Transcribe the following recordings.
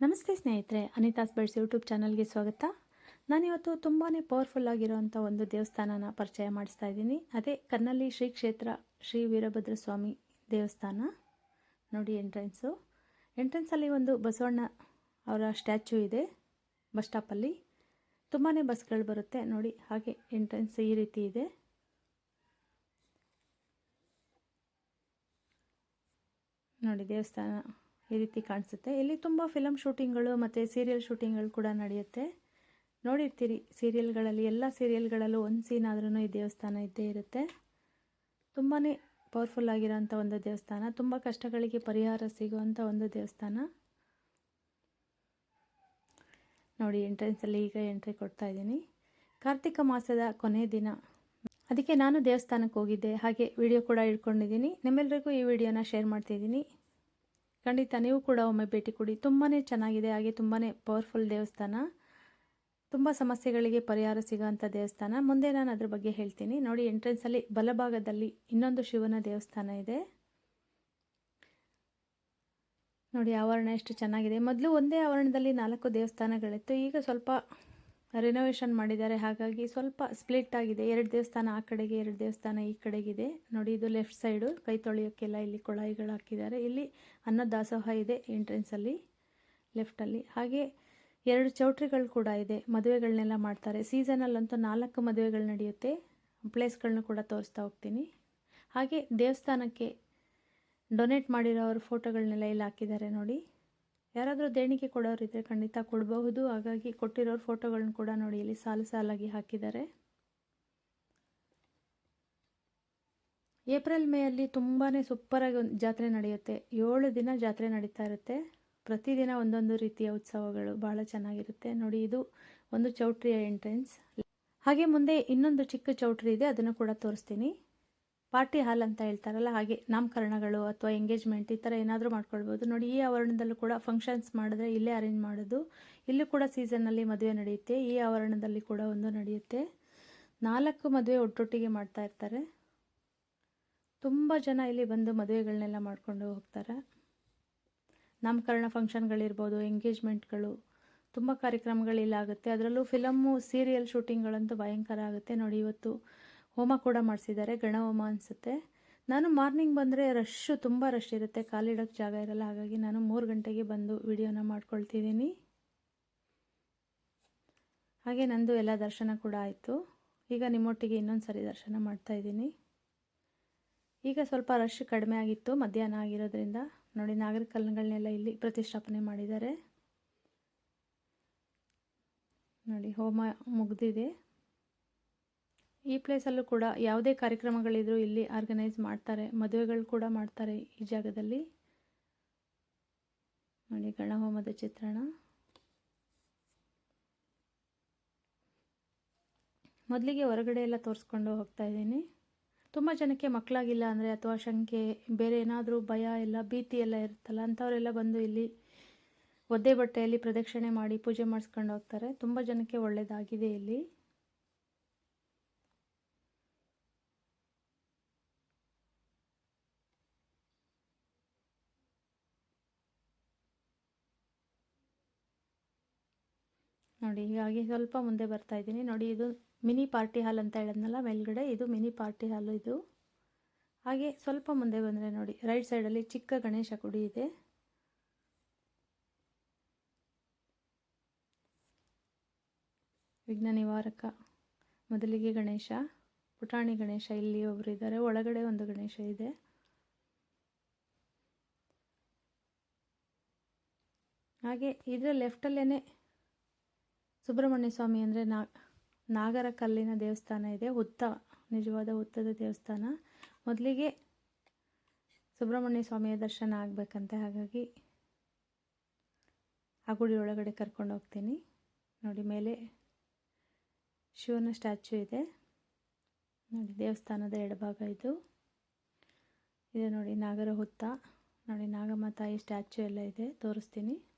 ನಮಸ್ತೆ ಸ್ನೇಹಿತರೆ, ಅನಿತಾಸ್ birds YouTube ಚಾನಲ್ಗೆ ಸ್ವಾಗತ. ನಾನಿವತ್ತು ತುಂಬಾ ಪವರ್ಫುಲ್ ಆಗಿರೋವಂಥ ಒಂದು ದೇವಸ್ಥಾನನ ಪರಿಚಯ ಮಾಡಿಸ್ತಾ ಇದ್ದೀನಿ. ಅದೇ ಕರ್ನಲ್ಲಿ ಶ್ರೀ ಕ್ಷೇತ್ರ ಶ್ರೀ ವೀರಭದ್ರ ಸ್ವಾಮಿ ದೇವಸ್ಥಾನ. ನೋಡಿ ಎಂಟ್ರೆನ್ಸು. ಎಂಟ್ರೆನ್ಸಲ್ಲಿ ಒಂದು ಬಸವಣ್ಣ ಅವರ ಸ್ಟ್ಯಾಚ್ಯೂ ಇದೆ, ಬಸ್ ಸ್ಟಾಪಲ್ಲಿ. ತುಂಬಾ ಬಸ್ಗಳು ಬರುತ್ತೆ. ನೋಡಿ ಹಾಗೆ ಎಂಟ್ರೆನ್ಸ್ ಈ ರೀತಿ ಇದೆ. ನೋಡಿ ದೇವಸ್ಥಾನ. ಈ ರೀತಿ ಕಾಣಿಸುತ್ತೆ. ಇಲ್ಲಿ ತುಂಬ ಫಿಲಮ್ ಶೂಟಿಂಗ್ಗಳು ಮತ್ತು ಸೀರಿಯಲ್ ಶೂಟಿಂಗ್ಗಳು ಕೂಡ ನಡೆಯುತ್ತೆ. ನೋಡಿರ್ತೀರಿ ಸೀರಿಯಲ್ಗಳಲ್ಲಿ ಎಲ್ಲ ಸೀರಿಯಲ್ಗಳಲ್ಲೂ ಒಂದು ಸೀನ್ ಆದ್ರೂ ಈ ದೇವಸ್ಥಾನ ಇದ್ದೇ ಇರುತ್ತೆ. ತುಂಬಾ ಪವರ್ಫುಲ್ ಆಗಿರೋಂಥ ಒಂದು ದೇವಸ್ಥಾನ. ತುಂಬ ಕಷ್ಟಗಳಿಗೆ ಪರಿಹಾರ ಸಿಗುವಂಥ ಒಂದು ದೇವಸ್ಥಾನ. ನೋಡಿ ಎಂಟ್ರೆನ್ಸಲ್ಲಿ ಈಗ ಎಂಟ್ರಿ ಕೊಡ್ತಾ ಇದ್ದೀನಿ. ಕಾರ್ತಿಕ ಮಾಸದ ಕೊನೆ ದಿನ. ಅದಕ್ಕೆ ನಾನು ದೇವಸ್ಥಾನಕ್ಕೆ ಹೋಗಿದ್ದೆ. ಹಾಗೆ ವಿಡಿಯೋ ಕೂಡ ಇಟ್ಕೊಂಡಿದ್ದೀನಿ. ನಿಮ್ಮೆಲ್ಲರಿಗೂ ಈ ವಿಡಿಯೋನ ಶೇರ್ ಮಾಡ್ತಿದ್ದೀನಿ. ಖಂಡಿತ ನೀವು ಕೂಡ ಒಮ್ಮೆ ಭೇಟಿ ಕೊಡಿ. ತುಂಬಾ ಚೆನ್ನಾಗಿದೆ. ಹಾಗೆ ತುಂಬಾ ಪವರ್ಫುಲ್ ದೇವಸ್ಥಾನ. ತುಂಬ ಸಮಸ್ಯೆಗಳಿಗೆ ಪರಿಹಾರ ಸಿಗೋಂಥ ದೇವಸ್ಥಾನ. ಮುಂದೆ ನಾನು ಅದ್ರ ಬಗ್ಗೆ ಹೇಳ್ತೀನಿ. ನೋಡಿ ಎಂಟ್ರೆನ್ಸಲ್ಲಿ ಬಲಭಾಗದಲ್ಲಿ ಇನ್ನೊಂದು ಶಿವನ ದೇವಸ್ಥಾನ ಇದೆ. ನೋಡಿ, ಆವರಣ ಎಷ್ಟು ಚೆನ್ನಾಗಿದೆ. ಮೊದಲು ಒಂದೇ ಆವರಣದಲ್ಲಿ ನಾಲ್ಕು ದೇವಸ್ಥಾನಗಳಿತ್ತು. ಈಗ ಸ್ವಲ್ಪ ರಿನೋವೇಷನ್ ಮಾಡಿದ್ದಾರೆ. ಹಾಗಾಗಿ ಸ್ವಲ್ಪ ಸ್ಪ್ಲಿಟ್ ಆಗಿದೆ. ಎರಡು ದೇವಸ್ಥಾನ ಆ ಕಡೆಗೆ, ಎರಡು ದೇವಸ್ಥಾನ ಈ ಕಡೆಗಿದೆ. ನೋಡಿ, ಇದು ಲೆಫ್ಟ್ ಸೈಡು ಕೈ ತೊಳೆಯೋಕ್ಕೆಲ್ಲ ಇಲ್ಲಿ ಕೊಳಾಯಿಗಳು ಹಾಕಿದ್ದಾರೆ. ಇಲ್ಲಿ ಅನ್ನದಾಸೋಹ ಇದೆ ಎಂಟ್ರೆನ್ಸಲ್ಲಿ ಲೆಫ್ಟಲ್ಲಿ ಹಾಗೆ ಎರಡು ಚೌಟ್ರಿಗಳು ಕೂಡ ಇದೆ. ಮದುವೆಗಳನ್ನೆಲ್ಲ ಮಾಡ್ತಾರೆ. ಸೀಸನಲ್ಲಂತೂ ನಾಲ್ಕು ಮದುವೆಗಳು ನಡೆಯುತ್ತೆ. ಪ್ಲೇಸ್ಗಳನ್ನ ಕೂಡ ತೋರಿಸ್ತಾ ಹೋಗ್ತೀನಿ. ಹಾಗೆ ದೇವಸ್ಥಾನಕ್ಕೆ ಡೊನೇಟ್ ಮಾಡಿರೋ ಅವ್ರ ಫೋಟೋಗಳನ್ನೆಲ್ಲ ಇಲ್ಲಿ ಹಾಕಿದ್ದಾರೆ ನೋಡಿ. ಯಾರಾದರೂ ದೇಣಿಗೆ ಕೊಡೋರಿದ್ದರೆ ಖಂಡಿತ ಕೊಡಬಹುದು. ಹಾಗಾಗಿ ಕೊಟ್ಟಿರೋರು ಫೋಟೋಗಳನ್ನ ಕೂಡ ನೋಡಿ, ಇಲ್ಲಿ ಸಾಲು ಸಾಲಾಗಿ ಹಾಕಿದ್ದಾರೆ. ಏಪ್ರಿಲ್ ಮೇಯಲ್ಲಿ ತುಂಬಾ ಸೂಪರಾಗಿ ಒಂದು ಜಾತ್ರೆ ನಡೆಯುತ್ತೆ. ಏಳು ದಿನ ಜಾತ್ರೆ ನಡೀತಾ ಇರುತ್ತೆ. ಪ್ರತಿದಿನ ಒಂದೊಂದು ರೀತಿಯ ಉತ್ಸವಗಳು ಭಾಳ ಚೆನ್ನಾಗಿರುತ್ತೆ. ನೋಡಿ, ಇದು ಒಂದು ಚೌಟ್ರಿಯ ಎಂಟ್ರೆನ್ಸ್. ಹಾಗೆ ಮುಂದೆ ಇನ್ನೊಂದು ಚಿಕ್ಕ ಚೌಟ್ರಿ ಇದೆ, ಅದನ್ನು ಕೂಡ ತೋರಿಸ್ತೀನಿ. ಪಾರ್ಟಿ ಹಾಲ್ ಅಂತ ಹೇಳ್ತಾರಲ್ಲ, ಹಾಗೆ ನಾಮಕರಣಗಳು ಅಥವಾ ಎಂಗೇಜ್ಮೆಂಟ್ ಈ ಥರ ಏನಾದರೂ ಮಾಡ್ಕೊಳ್ಬೋದು. ನೋಡಿ, ಈ ಆವರಣದಲ್ಲೂ ಕೂಡ ಫಂಕ್ಷನ್ಸ್ ಮಾಡಿದ್ರೆ ಇಲ್ಲೇ ಅರೇಂಜ್ ಮಾಡೋದು. ಇಲ್ಲೂ ಕೂಡ ಸೀಸನ್ನಲ್ಲಿ ಮದುವೆ ನಡೆಯುತ್ತೆ. ಈ ಆವರಣದಲ್ಲಿ ಕೂಡ ಒಂದು ನಡೆಯುತ್ತೆ. ನಾಲ್ಕು ಮದುವೆ ಒಟ್ಟೊಟ್ಟಿಗೆ ಮಾಡ್ತಾ ಇರ್ತಾರೆ. ತುಂಬ ಜನ ಇಲ್ಲಿ ಬಂದು ಮದುವೆಗಳನ್ನೆಲ್ಲ ಮಾಡಿಕೊಂಡು ಹೋಗ್ತಾರೆ. ನಾಮಕರಣ ಫಂಕ್ಷನ್ಗಳಿರ್ಬೋದು ಎಂಗೇಜ್ಮೆಂಟ್ಗಳು ತುಂಬ ಕಾರ್ಯಕ್ರಮಗಳು ಇಲ್ಲಾಗುತ್ತೆ. ಅದರಲ್ಲೂ ಫಿಲಮ್ಮು ಸೀರಿಯಲ್ ಶೂಟಿಂಗ್ಗಳಂತೂ ಭಯಂಕರ ಆಗುತ್ತೆ. ನೋಡಿ, ಇವತ್ತು ಹೋಮ ಕೂಡ ಮಾಡಿಸಿದ್ದಾರೆ, ಗಣ ಹೋಮ ಅನಿಸುತ್ತೆ. ನಾನು ಮಾರ್ನಿಂಗ್ ಬಂದರೆ ರಶ್ಶು ತುಂಬ ರಶ್ ಇರುತ್ತೆ. ಕಾಲಿಡೋಕ್ಕೆ ಜಾಗ ಇರಲ್ಲ, ಹಾಗಾಗಿ ನಾನು ಮೂರು ಗಂಟೆಗೆ ಬಂದು ವಿಡಿಯೋನ ಮಾಡ್ಕೊಳ್ತಿದ್ದೀನಿ. ಹಾಗೆ ನಂದು ಎಲ್ಲ ದರ್ಶನ ಕೂಡ ಆಯಿತು. ಈಗ ನಿಮ್ಮೊಟ್ಟಿಗೆ ಇನ್ನೊಂದು ಸರಿ ದರ್ಶನ ಮಾಡ್ತಾಯಿದ್ದೀನಿ ಈಗ ಸ್ವಲ್ಪ ರಶ್ ಕಡಿಮೆ ಆಗಿತ್ತು, ಮಧ್ಯಾಹ್ನ ಆಗಿರೋದ್ರಿಂದ. ನೋಡಿ ನಾಗರಿಕಲ್ಗಳನ್ನೆಲ್ಲ ಇಲ್ಲಿ ಪ್ರತಿಷ್ಠಾಪನೆ ಮಾಡಿದ್ದಾರೆ. ನೋಡಿ, ಹೋಮ ಮುಗ್ದಿದೆ. ಈ ಪ್ಲೇಸಲ್ಲೂ ಕೂಡ ಯಾವುದೇ ಕಾರ್ಯಕ್ರಮಗಳಿದ್ರೂ ಇಲ್ಲಿ ಆರ್ಗನೈಸ್ ಮಾಡ್ತಾರೆ, ಮದುವೆಗಳು ಕೂಡ ಮಾಡ್ತಾರೆ ಈ ಜಾಗದಲ್ಲಿ. ನೋಡಿ ಗಣಹೋಮದ ಚಿತ್ರಣ. ಮೊದಲಿಗೆ ಹೊರಗಡೆ ಎಲ್ಲ ತೋರಿಸ್ಕೊಂಡು ಹೋಗ್ತಾ ಇದ್ದೀನಿ. ತುಂಬ ಜನಕ್ಕೆ ಮಕ್ಕಳಾಗಿಲ್ಲ ಅಂದರೆ ಅಥವಾ ಶಂಕೆ, ಬೇರೆ ಏನಾದರೂ ಭಯ ಎಲ್ಲ, ಭೀತಿ ಎಲ್ಲ ಇರುತ್ತಲ್ಲ, ಅಂಥವರೆಲ್ಲ ಬಂದು ಇಲ್ಲಿ ಒದ್ದೆ ಬಟ್ಟೆಯಲ್ಲಿ ಪ್ರದಕ್ಷಿಣೆ ಮಾಡಿ ಪೂಜೆ ಮಾಡಿಸ್ಕೊಂಡು ಹೋಗ್ತಾರೆ. ತುಂಬ ಜನಕ್ಕೆ ಒಳ್ಳೆಯದಾಗಿದೆ ಇಲ್ಲಿ. ನೋಡಿ, ಹೀಗಾಗಿ ಸ್ವಲ್ಪ ಮುಂದೆ ಬರ್ತಾ ಇದ್ದೀನಿ. ನೋಡಿ, ಇದು ಮಿನಿ ಪಾರ್ಟಿ ಹಾಲ್ ಅಂತ ಹೇಳಿದ್ನಲ್ಲ, ಮೇಲ್ಗಡೆ ಇದು ಮಿನಿ ಪಾರ್ಟಿ ಹಾಲು ಇದು. ಹಾಗೆ ಸ್ವಲ್ಪ ಮುಂದೆ ಬಂದರೆ ನೋಡಿ, ರೈಟ್ ಸೈಡಲ್ಲಿ ಚಿಕ್ಕ ಗಣೇಶ ಗುಡಿ ಇದೆ. ವಿಘ್ನ ನಿವಾರಕ, ಮೊದಲಿಗೆ ಗಣೇಶ, ಪುಟಾಣಿ ಗಣೇಶ ಇಲ್ಲಿ ಒಬ್ಬರು ಇದ್ದಾರೆ, ಒಳಗಡೆ ಒಂದು ಗಣೇಶ ಇದೆ. ಹಾಗೆ ಇದರ ಲೆಫ್ಟಲ್ಲೇ ಸುಬ್ರಹ್ಮಣ್ಯ ಸ್ವಾಮಿ ಅಂದರೆ ನಾ, ನಾಗರ ಕಲ್ಲಿನ ದೇವಸ್ಥಾನ ಇದೆ. ಹುತ್ತ, ನಿಜವಾದ ಹುತ್ತದ ದೇವಸ್ಥಾನ. ಮೊದಲಿಗೆ ಸುಬ್ರಹ್ಮಣ್ಯ ಸ್ವಾಮಿಯ ದರ್ಶನ ಆಗಬೇಕಂತೆ. ಹಾಗಾಗಿ ಆ ಗುಡಿ ಒಳಗಡೆ ಕರ್ಕೊಂಡು ಹೋಗ್ತೀನಿ. ನೋಡಿ, ಮೇಲೆ ಶಿವನ ಸ್ಟ್ಯಾಚು ಇದೆ. ನೋಡಿ, ದೇವಸ್ಥಾನದ ಎಡಭಾಗ ಇದು. ಇದು ನೋಡಿ, ನಾಗರ ಹುತ್ತ. ನೋಡಿ ನಾಗಮ್ಮ ತಾಯಿ ಸ್ಟ್ಯಾಚು ಎಲ್ಲ ಇದೆ. ತೋರಿಸ್ತೀನಿ.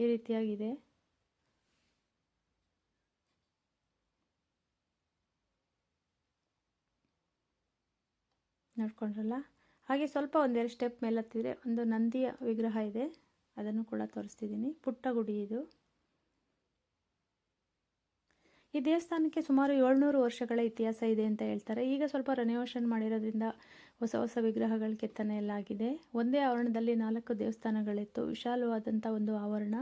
ಈ ರೀತಿಯಾಗಿದೆ. ನೋಡ್ಕೊಂಡ್ರಲ್ಲ? ಹಾಗೆ ಸ್ವಲ್ಪ ಒಂದೆರಡು ಸ್ಟೆಪ್ ಮೇಲೆ ಹತ್ತಿದ್ರೆ ಒಂದು ನಂದಿಯ ವಿಗ್ರಹ ಇದೆ. ಅದನ್ನು ಕೂಡ ತೋರಿಸ್ತಿದ್ದೀನಿ. ಪುಟ್ಟ ಗುಡಿ ಇದು. ಈ ದೇವಸ್ಥಾನಕ್ಕೆ ಸುಮಾರು ಏಳ್ನೂರು ವರ್ಷಗಳ ಇತಿಹಾಸ ಇದೆ ಅಂತ ಹೇಳ್ತಾರೆ. ಈಗ ಸ್ವಲ್ಪ ರೆನೋವೇಷನ್ ಮಾಡಿರೋದ್ರಿಂದ ಹೊಸ ಹೊಸ ವಿಗ್ರಹಗಳ, ಕೆತ್ತನೆ ಎಲ್ಲ ಆಗಿದೆ. ಒಂದೇ ಆವರಣದಲ್ಲಿ ನಾಲ್ಕು ದೇವಸ್ಥಾನಗಳಿತ್ತು. ವಿಶಾಲವಾದಂಥ ಒಂದು ಆವರಣ.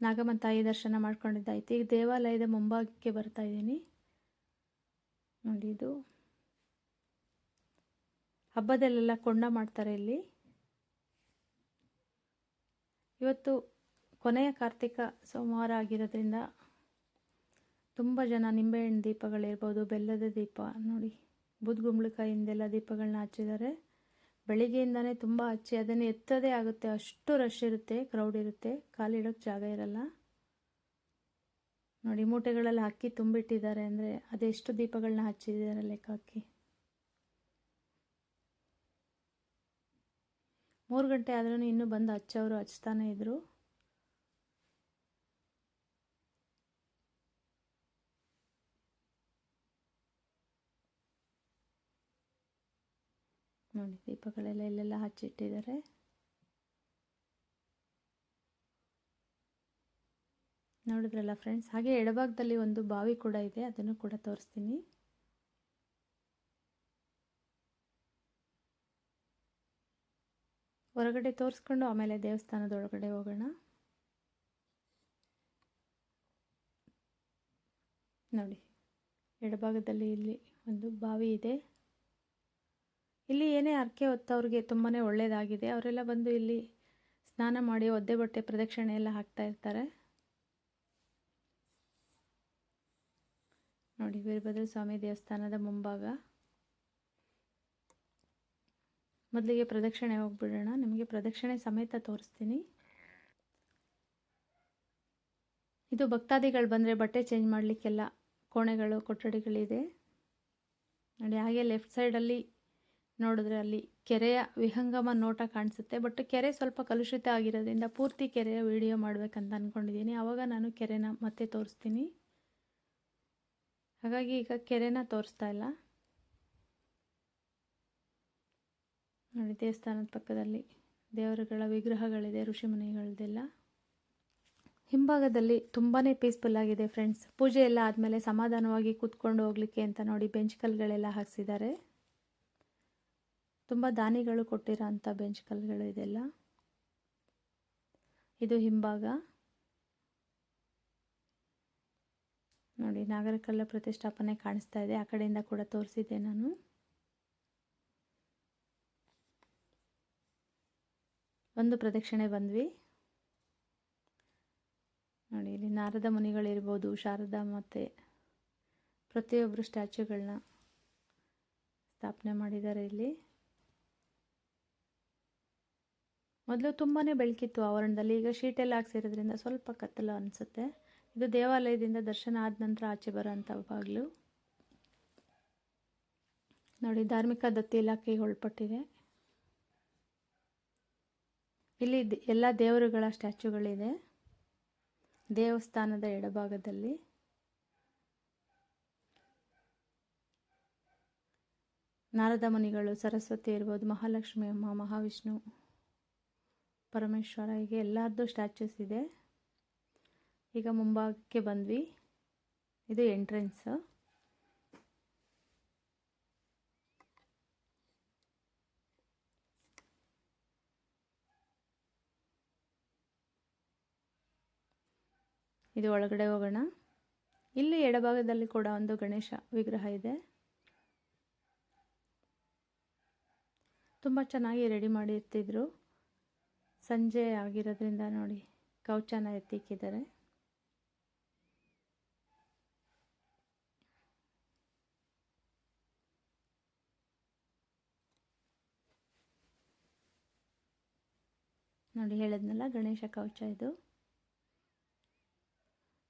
ನಾಗಮ್ಮ ತಾಯಿ ದರ್ಶನ ಮಾಡ್ಕೊಂಡಿದ್ದಾಯ್ತು. ಈಗ ದೇವಾಲಯದ ಮುಂಭಾಗಕ್ಕೆ ಬರ್ತಾ ಇದ್ದೀನಿ. ನೋಡಿ ಇದು. ಹಬ್ಬದಲ್ಲೆಲ್ಲ ಕೊಂಡ ಮಾಡ್ತಾರೆ ಇಲ್ಲಿ. ಇವತ್ತು ಕೊನೆಯ ಕಾರ್ತಿಕ ಸೋಮವಾರ ಆಗಿರೋದ್ರಿಂದ ತುಂಬ ಜನ ನಿಂಬೆಹಣ್ಣು ದೀಪಗಳಿರ್ಬೋದು ಬೆಲ್ಲದ ದೀಪ, ನೋಡಿ, ಬುದ್ಗುಂಬಳಕಾಯಿಂದೆಲ್ಲ ದೀಪಗಳನ್ನ ಹಚ್ಚಿದ್ದಾರೆ. ಬೆಳಿಗ್ಗೆಯಿಂದನೇ ತುಂಬ ಹಚ್ಚಿ, ಅದನ್ನು ಎತ್ತದೇ ಆಗುತ್ತೆ. ಅಷ್ಟು ರಶ್ ಇರುತ್ತೆ ಕ್ರೌಡ್ ಇರುತ್ತೆ. ಕಾಲಿಡೋಕ್ಕೆ ಜಾಗ ಇರಲ್ಲ. ನೋಡಿ, ಮೂಟೆಗಳಲ್ಲಿ ಹಾಕಿ ತುಂಬಿಟ್ಟಿದ್ದಾರೆ ಅಂದರೆ ಅದೆಷ್ಟು ದೀಪಗಳನ್ನ ಹಚ್ಚಿದ್ದಾರೆ ಲೆಕ್ಕ ಹಾಕಿ. ಮೂರು ಗಂಟೆ ಆದ್ರೂ ಇನ್ನೂ ಬಂದು ಹಚ್ಚವರು ಹಚ್ತಾನೆ ಇದ್ರು. ನೋಡಿ, ದೀಪಗಳೆಲ್ಲ ಇಲ್ಲೆಲ್ಲ ಹಚ್ಚಿಟ್ಟಿದ್ದಾರೆ. ನೋಡಿದ್ರಲ್ಲ ಫ್ರೆಂಡ್ಸ್ ಹಾಗೆ ಎಡಭಾಗದಲ್ಲಿ ಒಂದು ಬಾವಿ ಕೂಡ ಇದೆ, ಅದನ್ನು ಕೂಡ ತೋರಿಸ್ತೀನಿ. ಹೊರಗಡೆ ತೋರಿಸ್ಕೊಂಡು ಆಮೇಲೆ ದೇವಸ್ಥಾನದೊಳಗಡೆ ಹೋಗೋಣ. ನೋಡಿ, ಎಡಭಾಗದಲ್ಲಿ ಇಲ್ಲಿ ಒಂದು ಬಾವಿ ಇದೆ. ಇಲ್ಲಿ ಏನೇ ಅರ್ಕೆ ಹೊತ್ತವ್ರಿಗೆ ತುಂಬಾ ಒಳ್ಳೆಯದಾಗಿದೆ ಅವರೆಲ್ಲ ಬಂದು ಇಲ್ಲಿ ಸ್ನಾನ ಮಾಡಿ ಒದ್ದೆ ಬಟ್ಟೆ ಪ್ರದಕ್ಷಿಣೆ ಎಲ್ಲ ಹಾಕ್ತಾ ಇರ್ತಾರೆ. ನೋಡಿ ವೀರಭದ್ರ ಸ್ವಾಮಿ ದೇವಸ್ಥಾನದ ಮುಂಭಾಗ. ಮೊದಲಿಗೆ ಪ್ರದಕ್ಷಿಣೆ ಹೋಗ್ಬಿಡೋಣ. ನಿಮಗೆ ಪ್ರದಕ್ಷಿಣೆ ಸಮೇತ ತೋರಿಸ್ತೀನಿ. ಇದು ಭಕ್ತಾದಿಗಳು ಬಂದರೆ ಬಟ್ಟೆ ಚೇಂಜ್ ಮಾಡಲಿಕ್ಕೆಲ್ಲ ಕೋಣೆಗಳು, ಕೊಠಡಿಗಳಿದೆ. ನೋಡಿ, ಹಾಗೆ ಲೆಫ್ಟ್ ಸೈಡಲ್ಲಿ ನೋಡಿದ್ರೆ ಅಲ್ಲಿ ಕೆರೆಯ ವಿಹಂಗಮ ನೋಟ ಕಾಣಿಸುತ್ತೆ. ಬಟ್ ಕೆರೆ ಸ್ವಲ್ಪ ಕಲುಷಿತ ಆಗಿರೋದ್ರಿಂದ ಪೂರ್ತಿ ಕೆರೆಯ ವಿಡಿಯೋ ಮಾಡಬೇಕಂತ ಅಂದ್ಕೊಂಡಿದ್ದೀನಿ ಆವಾಗ ನಾನು ಕೆರೆನ ಮತ್ತೆ ತೋರಿಸ್ತೀನಿ. ಹಾಗಾಗಿ ಈಗ ಕೆರೆನ ತೋರಿಸ್ತಾ ಇಲ್ಲ. ನೋಡಿ, ದೇವಸ್ಥಾನದ ಪಕ್ಕದಲ್ಲಿ ದೇವರುಗಳ ವಿಗ್ರಹಗಳಿದೆ ಋಷಿಮುನಿಗಳದೆಲ್ಲ ಹಿಂಭಾಗದಲ್ಲಿ ತುಂಬಾ ಪೀಸ್ಫುಲ್ ಆಗಿದೆ ಫ್ರೆಂಡ್ಸ್ ಪೂಜೆ ಎಲ್ಲ ಆದಮೇಲೆ ಸಮಾಧಾನವಾಗಿ ಕೂತ್ಕೊಂಡು ಹೋಗ್ಲಿಕ್ಕೆ ಅಂತ ನೋಡಿ ಬೆಂಚ್ ಕಲ್ಗಳೆಲ್ಲ ಹಾಕ್ಸಿದ್ದಾರೆ. ತುಂಬ ದಾನಿಗಳು ಕೊಟ್ಟಿರೋ ಅಂಥ ಬೆಂಚ್ ಕಲ್ಗಳು ಇದೆಲ್ಲ. ಇದು ಹಿಂಭಾಗ. ನೋಡಿ, ನಾಗರಕಲ್ಲ ಪ್ರತಿಷ್ಠಾಪನೆ ಕಾಣಿಸ್ತಾ ಇದೆ, ಆ ಕಡೆಯಿಂದ ಕೂಡ ತೋರಿಸಿದ್ದೆ ನಾನು. ಒಂದು ಪ್ರದಕ್ಷಿಣೆ ಬಂದ್ವಿ. ನೋಡಿ, ಇಲ್ಲಿ ನಾರದ ಮುನಿಗಳಿರ್ಬೋದು, ಶಾರದಾ ಮತ್ತೆ ಪ್ರತಿಯೊಬ್ಬರು ಸ್ಟ್ಯಾಚ್ಯೂಗಳನ್ನ ಸ್ಥಾಪನೆ ಮಾಡಿದ್ದಾರೆ ಇಲ್ಲಿ. ಮೊದಲು ತುಂಬಾ ಬೆಳಕಿತ್ತು ಆವರಣದಲ್ಲಿ, ಈಗ ಶೀಟೆಲ್ಲ ಹಾಕ್ಸಿರೋದ್ರಿಂದ ಸ್ವಲ್ಪ ಕತ್ತಲು ಅನಿಸುತ್ತೆ. ಇದು ದೇವಾಲಯದಿಂದ ದರ್ಶನ ಆದ ನಂತರ ಆಚೆ ಬರೋಂಥ ಬಾಗಿಲು. ನೋಡಿ, ಧಾರ್ಮಿಕ ದತ್ತಿ ಇಲಾಖೆಗೆ ಒಳಪಟ್ಟಿದೆ ಇಲ್ಲಿ ಎಲ್ಲ ದೇವರುಗಳ ಸ್ಟ್ಯಾಚ್ಯೂಗಳಿದೆ ದೇವಸ್ಥಾನದ ಎಡಭಾಗದಲ್ಲಿ. ನಾರದ ಮುನಿಗಳು ಸರಸ್ವತಿ ಇರ್ಬೋದು, ಮಹಾಲಕ್ಷ್ಮಿ ಅಮ್ಮ, ಮಹಾವಿಷ್ಣು, ಪರಮೇಶ್ವರ, ಹೀಗೆ ಎಲ್ಲರದ್ದು ಸ್ಟ್ಯಾಚ್ಯೂಸ್ ಇದೆ. ಈಗ ಮುಂಭಾಗಕ್ಕೆ ಬಂದ್ವಿ. ಇದು ಎಂಟ್ರೆನ್ಸ್ ಇದು ಒಳಗಡೆ ಹೋಗೋಣ. ಇಲ್ಲಿ ಎಡಭಾಗದಲ್ಲಿ ಕೂಡ ಒಂದು ಗಣೇಶ ವಿಗ್ರಹ ಇದೆ. ತುಂಬ ಚೆನ್ನಾಗಿ ರೆಡಿ ಮಾಡಿರ್ತಿದ್ರು ಸಂಜೆ ಆಗಿರೋದ್ರಿಂದ ನೋಡಿ ಕೌಚನ ಎತ್ತಿಕ್ಕಿದ್ದಾರೆ. ನೋಡಿ ಹೇಳಿದ್ನಲ್ಲ ಗಣೇಶ ಕವಚ ಇದು.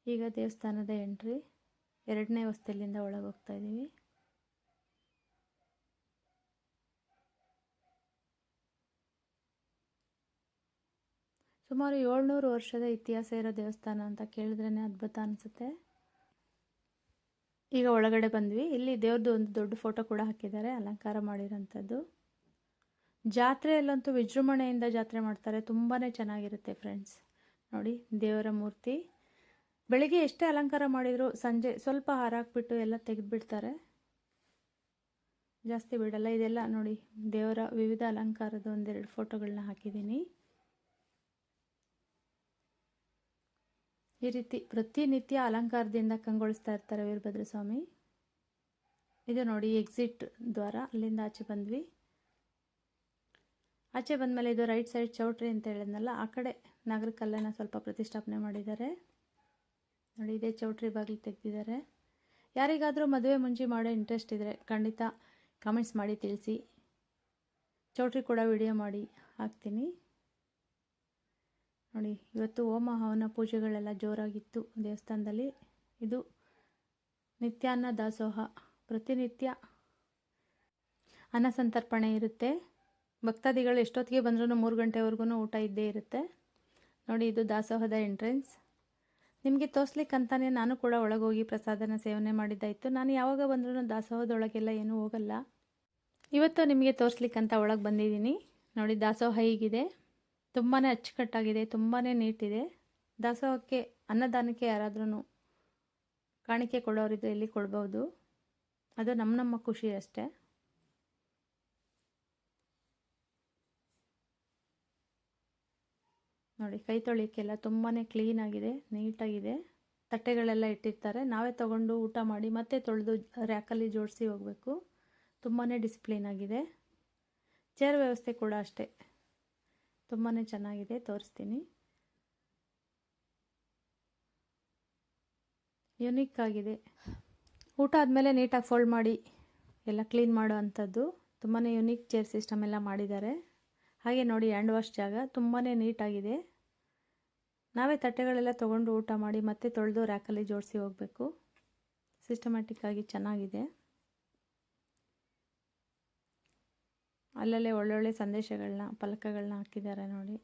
ಈಗ ದೇವಸ್ಥಾನದ ಎಂಟ್ರಿ ಎರಡನೇ ಹೊಸ್ತಲಿಂದ ಒಳಗೆ ಹೋಗ್ತಾ ಇದ್ದೀವಿ. ಸುಮಾರು ಏಳ್ನೂರು ವರ್ಷದ ಇತಿಹಾಸ ಇರೋ ದೇವಸ್ಥಾನ ಅಂತ ಕೇಳಿದ್ರೇ ಅದ್ಭುತ ಅನಿಸುತ್ತೆ. ಈಗ ಒಳಗಡೆ ಬಂದ್ವಿ. ಇಲ್ಲಿ ದೇವ್ರದ್ದು ಒಂದು ದೊಡ್ಡ ಫೋಟೋ ಕೂಡ ಹಾಕಿದ್ದಾರೆ, ಅಲಂಕಾರ ಮಾಡಿರೋಂಥದ್ದು. ಜಾತ್ರೆಯಲ್ಲಂತೂ ವಿಜೃಂಭಣೆಯಿಂದ ಜಾತ್ರೆ ಮಾಡ್ತಾರೆ. ತುಂಬಾ ಚೆನ್ನಾಗಿರುತ್ತೆ ಫ್ರೆಂಡ್ಸ್ ನೋಡಿ, ದೇವರ ಮೂರ್ತಿ. ಬೆಳಿಗ್ಗೆ ಎಷ್ಟೇ ಅಲಂಕಾರ ಮಾಡಿದರೂ ಸಂಜೆ ಸ್ವಲ್ಪ ಹಾರ ಹಾಕ್ಬಿಟ್ಟು ಎಲ್ಲ ತೆಗೆದ್ಬಿಡ್ತಾರೆ. ಜಾಸ್ತಿ ಬಿಡಲ್ಲ. ಇದೆಲ್ಲ ನೋಡಿ, ದೇವರ ವಿವಿಧ ಅಲಂಕಾರದ ಒಂದೆರಡು ಫೋಟೋಗಳನ್ನ ಹಾಕಿದ್ದೀನಿ. ಈ ರೀತಿ ಪ್ರತಿನಿತ್ಯ ಅಲಂಕಾರದಿಂದ ಕಂಗೊಳಿಸ್ತಾ ಇರ್ತಾರೆ ವೀರಭದ್ರ ಸ್ವಾಮಿ ಇದು ನೋಡಿ ಎಕ್ಸಿಟ್ ದ್ವಾರ, ಅಲ್ಲಿಂದ ಆಚೆ ಬಂದ್ವಿ. ಆಚೆ ಬಂದಮೇಲೆ ಇದು ರೈಟ್ ಸೈಡ್ ಚೌಟ್ರಿ ಅಂತ ಹೇಳಿದ್ನಲ್ಲ, ಆ ಕಡೆ ನಾಗರ ಕಲ್ಲನ್ನು ಸ್ವಲ್ಪ ಪ್ರತಿಷ್ಠಾಪನೆ ಮಾಡಿದ್ದಾರೆ. ನೋಡಿ, ಇದೇ ಚೌಟ್ರಿ ಬಾಗಿಲು ತೆಗೆದಿದ್ದಾರೆ. ಯಾರಿಗಾದರೂ ಮದುವೆ ಮುಂಚೆ ಮಾಡೋ ಇಂಟ್ರೆಸ್ಟ್ ಇದ್ದರೆ ಖಂಡಿತ ಕಾಮೆಂಟ್ಸ್ ಮಾಡಿ, ತಿಳಿಸಿ. ಚೌಟ್ರಿ ಕೂಡ ವಿಡಿಯೋ ಮಾಡಿ ಹಾಕ್ತೀನಿ. ನೋಡಿ, ಇವತ್ತು ಓಮ ಹವನ ಪೂಜೆಗಳೆಲ್ಲ ಜೋರಾಗಿತ್ತು ದೇವಸ್ಥಾನದಲ್ಲಿ. ಇದು ನಿತ್ಯಾನ್ನ ದಾಸೋಹ, ಪ್ರತಿನಿತ್ಯ ಅನ್ನ ಸಂತರ್ಪಣೆ ಇರುತ್ತೆ. ಭಕ್ತಾದಿಗಳು ಎಷ್ಟೊತ್ತಿಗೆ ಬಂದ್ರೂ ಮೂರು ಗಂಟೆವರೆಗೂ ಊಟ ಇದ್ದೇ ಇರುತ್ತೆ. ನೋಡಿ, ಇದು ದಾಸೋಹದ ಎಂಟ್ರೆನ್ಸ್ ನಿಮಗೆ ತೋರಿಸ್ಲಿಕ್ಕಂತಾನೆ ನಾನು ಕೂಡ ಒಳಗೋಗಿ ಪ್ರಸಾದನ ಸೇವನೆ ಮಾಡಿದ್ದಾಯಿತು. ನಾನು ಯಾವಾಗ ಬಂದ್ರೂ ದಾಸೋಹದೊಳಗೆಲ್ಲ ಏನೂ ಹೋಗಲ್ಲ. ಇವತ್ತು ನಿಮಗೆ ತೋರಿಸ್ಲಿಕ್ಕಂತ ಒಳಗೆ ಬಂದಿದ್ದೀನಿ. ನೋಡಿ, ದಾಸೋಹ ಹೀಗಿದೆ. ತುಂಬಾ ಅಚ್ಚುಕಟ್ಟಾಗಿದೆ ತುಂಬಾ ನೀಟಿದೆ. ದಾಸೋಹಕ್ಕೆ, ಅನ್ನದಾನಕ್ಕೆ ಯಾರಾದ್ರೂ ಕಾಣಿಕೆ ಕೊಡೋರಿದ್ರೆ ಇಲ್ಲಿ ಕೊಡ್ಬೋದು. ಅದು ನಮ್ಮ ನಮ್ಮ ಖುಷಿ ಅಷ್ಟೇ. ನೋಡಿ, ಕೈ ತೊಳಿಯೋಕ್ಕೆಲ್ಲ ತುಂಬಾ ಕ್ಲೀನಾಗಿದೆ ನೀಟಾಗಿದೆ ತಟ್ಟೆಗಳೆಲ್ಲ ಇಟ್ಟಿರ್ತಾರೆ. ನಾವೇ ತೊಗೊಂಡು ಊಟ ಮಾಡಿ ಮತ್ತೆ ತೊಳೆದು ರ್ಯಾಕಲ್ಲಿ ಜೋಡಿಸಿ ಹೋಗಬೇಕು. ತುಂಬಾ ಡಿಸಿಪ್ಲಿನ್ ಆಗಿದೆ. ಚೇರ್ ವ್ಯವಸ್ಥೆ ಕೂಡ ಅಷ್ಟೇ. ತುಂಬಾ ಚೆನ್ನಾಗಿದೆ, ತೋರಿಸ್ತೀನಿ. ಯುನೀಕ್ ಆಗಿದೆ. ಊಟ ಆದಮೇಲೆ ನೀಟಾಗಿ ಫೋಲ್ಡ್ ಮಾಡಿ ಎಲ್ಲ ಕ್ಲೀನ್ ಮಾಡೋ ಅಂಥದ್ದು. ತುಂಬಾ ಯುನೀಕ್ ಚೇರ್ ಸಿಸ್ಟಮ್ ಎಲ್ಲ ಮಾಡಿದ್ದಾರೆ. ಹಾಗೆ ನೋಡಿ ಹ್ಯಾಂಡ್ ವಾಶ್ ಜಾಗ ತುಂಬಾ ನೀಟಾಗಿದೆ ನಾವೇ ತಟ್ಟೆಗಳೆಲ್ಲ ತೊಗೊಂಡು ಊಟ ಮಾಡಿ ಮತ್ತೆ ತೊಳೆದು ರ್ಯಾಕಲ್ಲಿ ಜೋಡಿಸಿ ಹೋಗಬೇಕು. ಸಿಸ್ಟಮ್ಯಾಟಿಕ್ಕಾಗಿ ಚೆನ್ನಾಗಿದೆ. ಅಲ್ಲಲ್ಲೇ ಒಳ್ಳೊಳ್ಳೆ ಸಂದೇಶಗಳನ್ನ, ಫಲಕಗಳನ್ನ ಹಾಕಿದ್ದಾರೆ ನೋಡಿ.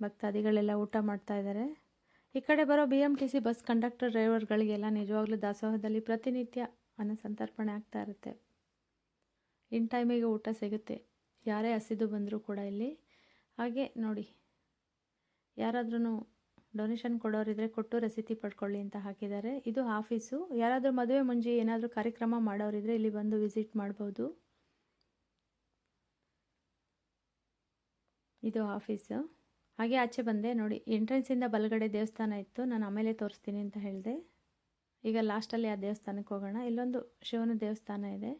ಭಕ್ತಾದಿಗಳೆಲ್ಲ ಊಟ ಮಾಡ್ತಾ ಇದ್ದಾರೆ. ಈ ಕಡೆ ಬರೋ B M T C bus conductor ಡ್ರೈವರ್ಗಳಿಗೆಲ್ಲ ನಿಜವಾಗ್ಲೂ ದಾಸೋಹದಲ್ಲಿ ಪ್ರತಿನಿತ್ಯ ಅನ್ನ ಆಗ್ತಾ ಇರುತ್ತೆ. ಇನ್ ಟೈಮಿಗೆ ಊಟ ಸಿಗುತ್ತೆ. ಯಾರೇ ಹಸಿದು ಬಂದರೂ ಕೂಡ ಇಲ್ಲಿ. ಹಾಗೆ ನೋಡಿ ಯಾರಾದ್ರೂ ಡೊನೇಷನ್ ಕೊಡೋರಿದ್ರೆ ಕೊಟ್ಟು ರಸೀತಿ ಪಡ್ಕೊಳ್ಳಿ ಅಂತ ಹಾಕಿದ್ದಾರೆ. ಇದು ಆಫೀಸು ಯಾರಾದರೂ ಮದುವೆ ಮುಂಜಿ ಏನಾದರೂ ಕಾರ್ಯಕ್ರಮ ಮಾಡೋರಿದ್ರೆ ಇಲ್ಲಿ ಬಂದು ವಿಸಿಟ್ ಮಾಡ್ಬೋದು. ಇದು ಆಫೀಸು ಹಾಗೆ ಆಚೆ ಬಂದೆ, ನೋಡಿ ಎಂಟ್ರೆನ್ಸಿಂದ ಬಲಗಡೆ ದೇವಸ್ಥಾನ ಇತ್ತು, ನಾನು ಆಮೇಲೆ ತೋರಿಸ್ತೀನಿ ಅಂತ ಹೇಳಿದೆ. ಈಗ ಲಾಸ್ಟಲ್ಲಿ ಆ ದೇವಸ್ಥಾನಕ್ಕೆ ಹೋಗೋಣ. ಇಲ್ಲೊಂದು ಶಿವನ ದೇವಸ್ಥಾನ ಇದೆ.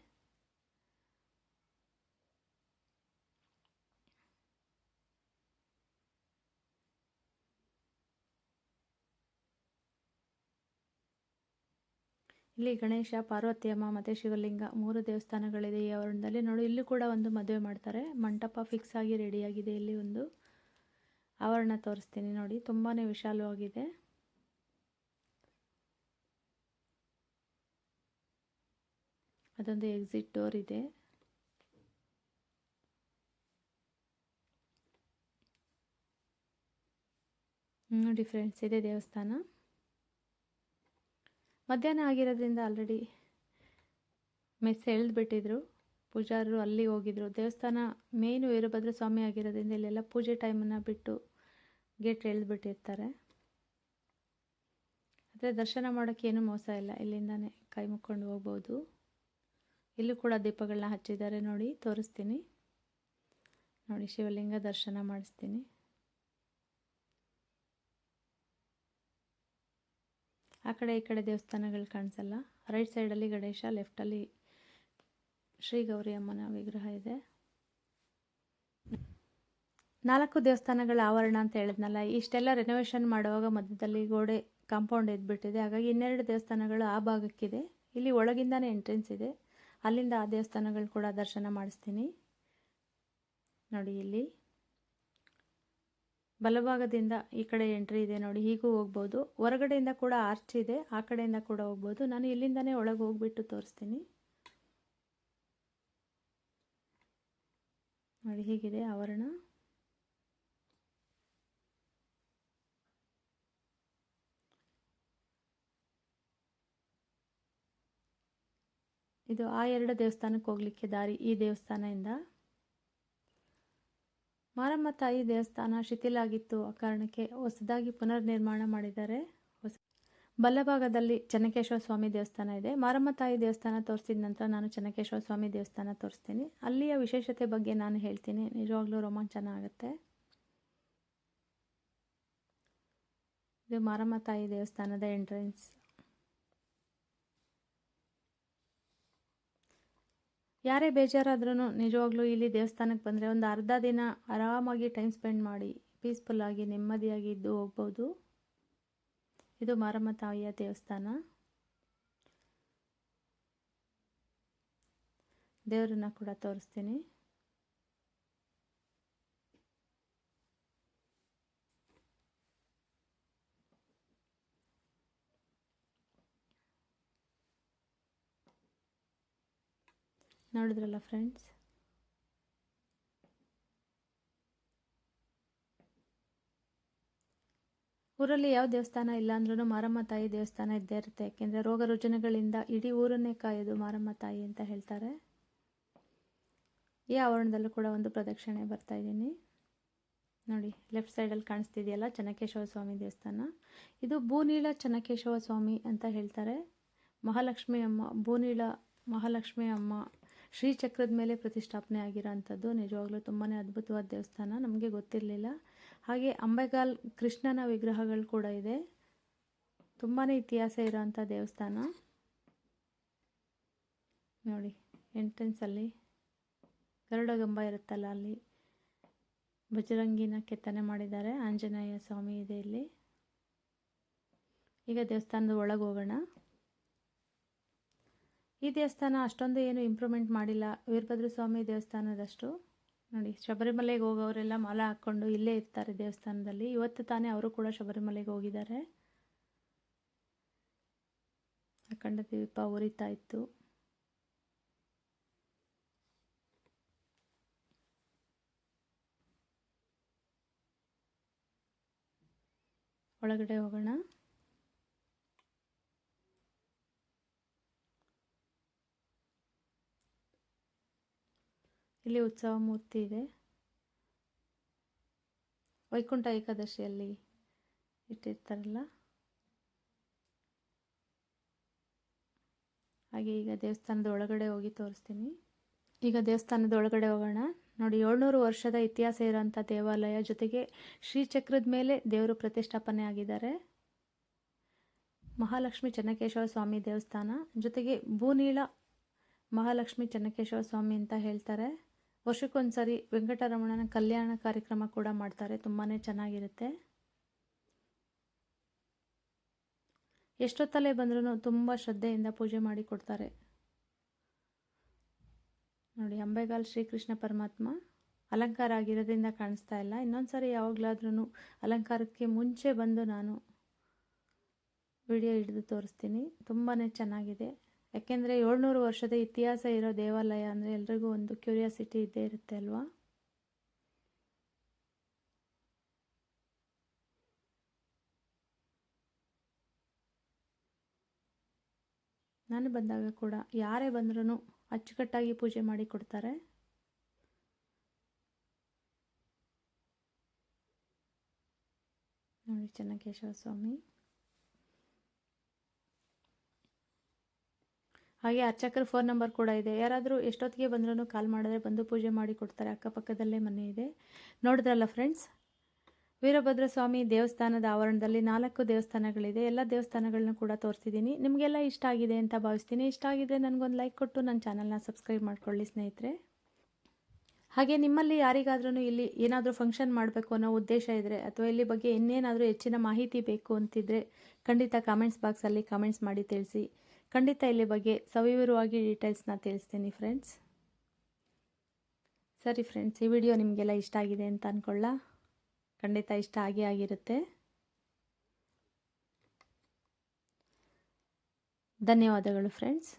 ಇಲ್ಲಿ ಗಣೇಶ ಪಾರ್ವತಿಯಮ್ಮ ಮತ್ತು ಶಿವಲಿಂಗ ಮೂರು ದೇವಸ್ಥಾನಗಳಿದೆ ಈ ಆವರಣದಲ್ಲಿ. ನೋಡಿ, ಇಲ್ಲಿ ಕೂಡ ಒಂದು ಮದುವೆ ಮಾಡ್ತಾರೆ. ಮಂಟಪ ಫಿಕ್ಸ್ ಆಗಿ ರೆಡಿಯಾಗಿದೆ ಇಲ್ಲಿ ಒಂದು. ಆವರಣ ತೋರಿಸ್ತೀನಿ ನೋಡಿ ತುಂಬಾ ವಿಶಾಲವಾಗಿದೆ. ಅದೊಂದು ಎಕ್ಸಿಟ್ ಡೋರ್ ಇದೆ. ನೋಡಿ ಫ್ರೆಂಡ್ಸ್ ಇದೆ ದೇವಸ್ಥಾನ. ಮಧ್ಯಾಹ್ನ ಆಗಿರೋದ್ರಿಂದ ಆಲ್ರೆಡಿ ಮೆಸ್ ಎಳೆದ್ಬಿಟ್ಟಿದ್ರು. ಪೂಜಾರರು ಅಲ್ಲಿ ಹೋಗಿದ್ರು. ದೇವಸ್ಥಾನ ಮೇಯ್ನು ವೀರಭದ್ರ ಸ್ವಾಮಿ ಆಗಿರೋದ್ರಿಂದ ಇಲ್ಲೆಲ್ಲ ಪೂಜೆ ಟೈಮನ್ನು ಬಿಟ್ಟು ಗೇಟ್ ಎಳೆದ್ಬಿಟ್ಟಿರ್ತಾರೆ. ಆದರೆ ದರ್ಶನ ಮಾಡೋಕ್ಕೆ ಏನೂ ಮೋಸ ಇಲ್ಲ. ಇಲ್ಲಿಂದಾನೇ ಕೈ ಮುಕ್ಕೊಂಡು ಹೋಗ್ಬೋದು. ಇಲ್ಲೂ ಕೂಡ ದೀಪಗಳನ್ನ ಹಚ್ಚಿದ್ದಾರೆ ನೋಡಿ, ತೋರಿಸ್ತೀನಿ. ನೋಡಿ, ಶಿವಲಿಂಗ ದರ್ಶನ ಮಾಡಿಸ್ತೀನಿ. ಆ ಕಡೆ ಈ ಕಡೆ ದೇವಸ್ಥಾನಗಳು ಕಾಣಿಸಲ್ಲ. ರೈಟ್ ಸೈಡಲ್ಲಿ ಗಣೇಶ ಲೆಫ್ಟಲ್ಲಿ ಶ್ರೀ ಗೌರಿ ಅಮ್ಮನ ವಿಗ್ರಹ ಇದೆ. ನಾಲ್ಕು ದೇವಸ್ಥಾನಗಳ ಆವರಣ ಅಂತ ಹೇಳಿದ್ನಲ್ಲ, ಇಷ್ಟೆಲ್ಲ ರೆನೋವೇಷನ್ ಮಾಡುವಾಗ ಮಧ್ಯದಲ್ಲಿ ಗೋಡೆ ಕಾಂಪೌಂಡ್ ಎದ್ಬಿಟ್ಟಿದೆ ಹಾಗಾಗಿ ಇನ್ನೆರಡು ದೇವಸ್ಥಾನಗಳು ಆ ಭಾಗಕ್ಕಿದೆ. ಇಲ್ಲಿ ಒಳಗಿಂದಾನೇ ಎಂಟ್ರೆನ್ಸ್ ಇದೆ. ಅಲ್ಲಿಂದ ಆ ದೇವಸ್ಥಾನಗಳು ಕೂಡ ದರ್ಶನ ಮಾಡಿಸ್ತೀನಿ. ನೋಡಿ ಇಲ್ಲಿ. ಬಲಭಾಗದಿಂದ ಈ ಕಡೆ ಎಂಟ್ರಿ ಇದೆ ನೋಡಿ, ಹೀಗೂ ಹೋಗ್ಬೋದು. ಹೊರಗಡೆಯಿಂದ ಕೂಡ ಆರ್ಚ್ ಇದೆ, ಆ ಕಡೆಯಿಂದ ಕೂಡ ಹೋಗ್ಬೋದು. ನಾನು ಇಲ್ಲಿಂದನೇ ಒಳಗೆ ಹೋಗ್ಬಿಟ್ಟು ತೋರಿಸ್ತೀನಿ. ನೋಡಿ ಹೀಗಿದೆ ಆವರಣ. ಇದು ಆ ಎರಡು ದೇವಸ್ಥಾನಕ್ಕೆ ಹೋಗಲಿಕ್ಕೆ ದಾರಿ ಈ ದೇವಸ್ಥಾನದಿಂದ. ಮಾರಮ್ಮ ತಾಯಿ ದೇವಸ್ಥಾನ ಶಿಥಿಲ ಆಗಿತ್ತು ಆ ಕಾರಣಕ್ಕೆ ಹೊಸದಾಗಿ ಪುನರ್ ನಿರ್ಮಾಣ ಮಾಡಿದ್ದಾರೆ. ಬಲಭಾಗದಲ್ಲಿ ಚೆನ್ನಕೇಶ್ವರ ಸ್ವಾಮಿ ದೇವಸ್ಥಾನ ಇದೆ. ಮಾರಮ್ಮತಾಯಿ ದೇವಸ್ಥಾನ ತೋರಿಸಿದ ನಂತರ ನಾನು ಚೆನ್ನಕೇಶ್ವರ ಸ್ವಾಮಿ ದೇವಸ್ಥಾನ ತೋರಿಸ್ತೀನಿ. ಅಲ್ಲಿಯ ವಿಶೇಷತೆ ಬಗ್ಗೆ ನಾನು ಹೇಳ್ತೀನಿ. ನಿಜವಾಗ್ಲೂ ರೋಮಾಂಚನ ಆಗುತ್ತೆ. ಇದು ಮಾರಮ್ಮತಾಯಿ ದೇವಸ್ಥಾನದ ಎಂಟ್ರೆನ್ಸ್ ಯಾರೇ ಬೇಜಾರಾದ್ರೂ ನಿಜವಾಗ್ಲೂ ಇಲ್ಲಿ ದೇವಸ್ಥಾನಕ್ಕೆ ಬಂದರೆ ಒಂದು ಅರ್ಧ ದಿನ ಆರಾಮಾಗಿ ಟೈಮ್ ಸ್ಪೆಂಡ್ ಮಾಡಿ ಪೀಸ್ಫುಲ್ಲಾಗಿ ನೆಮ್ಮದಿಯಾಗಿ ಇದ್ದು ಹೋಗ್ಬೋದು. ಇದು ಮಾರಮ್ಮ ತಾಯಿಯ ದೇವಸ್ಥಾನ. ದೇವರನ್ನ ಕೂಡ ತೋರಿಸ್ತೀನಿ. ನೋಡಿದ್ರಲ್ಲ ಫ್ರೆಂಡ್ಸ್ ಊರಲ್ಲಿ ಯಾವ ದೇವಸ್ಥಾನ ಇಲ್ಲ ಅಂದ್ರೂ ಮಾರಮ್ಮ ತಾಯಿ ದೇವಸ್ಥಾನ ಇದ್ದೇ ಇರುತ್ತೆ. ಯಾಕೆಂದರೆ ರೋಗ ರುಜಿನಗಳಿಂದ ಇಡೀ ಊರನ್ನೇ ಕಾಯೋದು ಮಾರಮ್ಮ ತಾಯಿ ಅಂತ ಹೇಳ್ತಾರೆ. ಈ ಆವರಣದಲ್ಲೂ ಕೂಡ ಒಂದು ಪ್ರದಕ್ಷಿಣೆ ಬರ್ತಾ ಇದ್ದೀನಿ. ನೋಡಿ, ಲೆಫ್ಟ್ ಸೈಡಲ್ಲಿ ಕಾಣಿಸ್ತಿದೆಯಲ್ಲ ಚೆನ್ನಕೇಶವ ಸ್ವಾಮಿ ದೇವಸ್ಥಾನ. ಇದು ಭೂನೀಳ ಚೆನ್ನಕೇಶವ ಸ್ವಾಮಿ ಅಂತ ಹೇಳ್ತಾರೆ. ಮಹಾಲಕ್ಷ್ಮಿ ಅಮ್ಮ ಭೂನೀಳ ಮಹಾಲಕ್ಷ್ಮಿ ಅಮ್ಮ ಶ್ರೀಚಕ್ರದ ಮೇಲೆ ಪ್ರತಿಷ್ಠಾಪನೆ ಆಗಿರೋ ಅಂಥದ್ದು ನಿಜವಾಗ್ಲೂ ತುಂಬಾ ಅದ್ಭುತವಾದ ದೇವಸ್ಥಾನ. ನಮಗೆ ಗೊತ್ತಿರಲಿಲ್ಲ. ಹಾಗೆ ಅಂಬೆಗಾಲ್ ಕೃಷ್ಣನ ವಿಗ್ರಹಗಳು ಕೂಡ ಇದೆ. ತುಂಬಾ ಇತಿಹಾಸ ಇರೋವಂಥ ದೇವಸ್ಥಾನ. ನೋಡಿ ಎಂಟ್ರೆನ್ಸಲ್ಲಿ ಗರುಡಗಂಬ ಇರುತ್ತಲ್ಲ ಅಲ್ಲಿ. ಬಜರಂಗಿನ ಕೆತ್ತನೆ ಮಾಡಿದ್ದಾರೆ. ಆಂಜನೇಯ ಸ್ವಾಮಿ ಇದೆ ಇಲ್ಲಿ. ಈಗ ದೇವಸ್ಥಾನದ ಒಳಗೆ ಹೋಗೋಣ. ಈ ದೇವಸ್ಥಾನ ಅಷ್ಟೊಂದು ಏನು ಇಂಪ್ರೂವ್ಮೆಂಟ್ ಮಾಡಿಲ್ಲ. ವೀರಭದ್ರ ಸ್ವಾಮಿ ದೇವಸ್ಥಾನದಷ್ಟು. ನೋಡಿ, ಶಬರಿಮಲೆಗೆ ಹೋಗೋರೆಲ್ಲ ಮಾಲ ಹಾಕ್ಕೊಂಡು ಇಲ್ಲೇ ಇರ್ತಾರೆ ದೇವಸ್ಥಾನದಲ್ಲಿ. ಇವತ್ತು ತಾನೇ ಅವರು ಕೂಡ ಶಬರಿಮಲೆಗೆ ಹೋಗಿದ್ದಾರೆ. ಅಖಂಡ ದೀಪ ಉರಿತಾ ಇತ್ತು. ಒಳಗಡೆ ಹೋಗೋಣ. ಇಲ್ಲಿ ಉತ್ಸವ ಮೂರ್ತಿ ಇದೆ. ವೈಕುಂಠ ಏಕಾದಶಿಯಲ್ಲಿ ಇಟ್ಟಿರ್ತಾರಲ್ಲ. ಹಾಗೆ ಈಗ ದೇವಸ್ಥಾನದ ಒಳಗಡೆ ಹೋಗಿ ತೋರಿಸ್ತೀನಿ. ಈಗ ದೇವಸ್ಥಾನದ ಒಳಗಡೆ ಹೋಗೋಣ. ನೋಡಿ, ಏಳ್ನೂರು ವರ್ಷದ ಇತಿಹಾಸ ಇರೋಂಥ ದೇವಾಲಯ ಜೊತೆಗೆ ಶ್ರೀಚಕ್ರದ ಮೇಲೆ ದೇವರು ಪ್ರತಿಷ್ಠಾಪನೆ ಆಗಿದ್ದಾರೆ. ಮಹಾಲಕ್ಷ್ಮಿ ಚನ್ನಕೇಶವ ಸ್ವಾಮಿ ದೇವಸ್ಥಾನ ಜೊತೆಗೆ ಭೂನೀಳ ಮಹಾಲಕ್ಷ್ಮಿ ಚನ್ನಕೇಶವ ಸ್ವಾಮಿ ಅಂತ ಹೇಳ್ತಾರೆ. ವರ್ಷಕ್ಕೊಂದ್ಸರಿ ವೆಂಕಟರಮಣನ ಕಲ್ಯಾಣ ಕಾರ್ಯಕ್ರಮ ಕೂಡ ಮಾಡ್ತಾರೆ. ತುಂಬಾ ಚೆನ್ನಾಗಿರುತ್ತೆ. ಎಷ್ಟೊತ್ತಲ್ಲೇ ಬಂದ್ರೂ ತುಂಬ ಶ್ರದ್ಧೆಯಿಂದ ಪೂಜೆ ಮಾಡಿ ಕೊಡ್ತಾರೆ. ನೋಡಿ, ಅಂಬೆಗಾಲ್ ಶ್ರೀಕೃಷ್ಣ ಪರಮಾತ್ಮ ಅಲಂಕಾರ ಆಗಿರೋದ್ರಿಂದ ಕಾಣಿಸ್ತಾ ಇಲ್ಲ. ಇನ್ನೊಂದು ಸಾರಿ ಯಾವಾಗಲಾದ್ರೂ ಅಲಂಕಾರಕ್ಕೆ ಮುಂಚೆ ಬಂದು ನಾನು ವಿಡಿಯೋ ಹಿಡಿದು ತೋರಿಸ್ತೀನಿ. ತುಂಬಾ ಚೆನ್ನಾಗಿದೆ. ಯಾಕೆಂದರೆ ಏಳ್ನೂರು ವರ್ಷದ ಇತಿಹಾಸ ಇರೋ ದೇವಾಲಯ ಅಂದರೆ ಎಲ್ರಿಗೂ ಒಂದು ಕ್ಯೂರಿಯಾಸಿಟಿ ಇದ್ದೇ ಇರುತ್ತೆ ಅಲ್ವಾ? ನಾನು ಬಂದಾಗ ಕೂಡ ಯಾರೇ ಬಂದ್ರೂ ಅಚ್ಚುಕಟ್ಟಾಗಿ ಪೂಜೆ ಮಾಡಿ ಕೊಡ್ತಾರೆ. ನೋಡಿ ಚೆನ್ನಕೇಶವ ಸ್ವಾಮಿ. ಹಾಗೆ ಅರ್ಚಕರ ಫೋನ್ ನಂಬರ್ ಕೂಡ ಇದೆ. ಯಾರಾದರೂ ಎಷ್ಟೊತ್ತಿಗೆ ಬಂದ್ರೂ ಕಾಲ್ ಮಾಡಿದ್ರೆ ಬಂದು ಪೂಜೆ ಮಾಡಿ ಕೊಡ್ತಾರೆ. ಅಕ್ಕಪಕ್ಕದಲ್ಲೇ ಮನೆ ಇದೆ. ನೋಡಿದ್ರಲ್ಲ ಫ್ರೆಂಡ್ಸ್ ವೀರಭದ್ರ ಸ್ವಾಮಿ ದೇವಸ್ಥಾನದ ಆವರಣದಲ್ಲಿ ನಾಲ್ಕು ದೇವಸ್ಥಾನಗಳಿದೆ. ಎಲ್ಲ ದೇವಸ್ಥಾನಗಳನ್ನ ಕೂಡ ತೋರಿಸಿದ್ದೀನಿ. ನಿಮಗೆಲ್ಲ ಇಷ್ಟ ಆಗಿದೆ ಅಂತ ಭಾವಿಸ್ತೀನಿ. ಇಷ್ಟ ಆಗಿದೆ ನನಗೊಂದು ಲೈಕ್ ಕೊಟ್ಟು ನನ್ನ ಚಾನಲ್ನ ಸಬ್ಸ್ಕ್ರೈಬ್ ಮಾಡ್ಕೊಳ್ಳಿ ಸ್ನೇಹಿತರೆ. ಹಾಗೆ ನಿಮ್ಮಲ್ಲಿ ಯಾರಿಗಾದ್ರೂ ಇಲ್ಲಿ ಏನಾದರೂ ಫಂಕ್ಷನ್ ಮಾಡಬೇಕು ಅನ್ನೋ ಉದ್ದೇಶ ಇದ್ದರೆ ಅಥವಾ ಇಲ್ಲಿ ಬಗ್ಗೆ ಇನ್ನೇನಾದರೂ ಹೆಚ್ಚಿನ ಮಾಹಿತಿ ಬೇಕು ಅಂತಿದ್ರೆ ಖಂಡಿತ ಕಾಮೆಂಟ್ಸ್ ಬಾಕ್ಸಲ್ಲಿ ಕಾಮೆಂಟ್ಸ್ ಮಾಡಿ ತಿಳಿಸಿ. ಖಂಡಿತ ಇಲ್ಲಿ ಬಗ್ಗೆ ಸವಿವರವಾಗಿ ಡೀಟೇಲ್ಸ್ನ ತಿಳಿಸ್ತೀನಿ ಫ್ರೆಂಡ್ಸ್. ಸರಿ ಫ್ರೆಂಡ್ಸ್, ಈ ವಿಡಿಯೋ ನಿಮಗೆಲ್ಲ ಇಷ್ಟ ಆಗಿದೆ ಅಂತ ಅಂದ್ಕೊಳ್ಳ ಖಂಡಿತ ಇಷ್ಟ ಆಗೇ ಆಗಿರುತ್ತೆ. ಧನ್ಯವಾದಗಳು ಫ್ರೆಂಡ್ಸ್.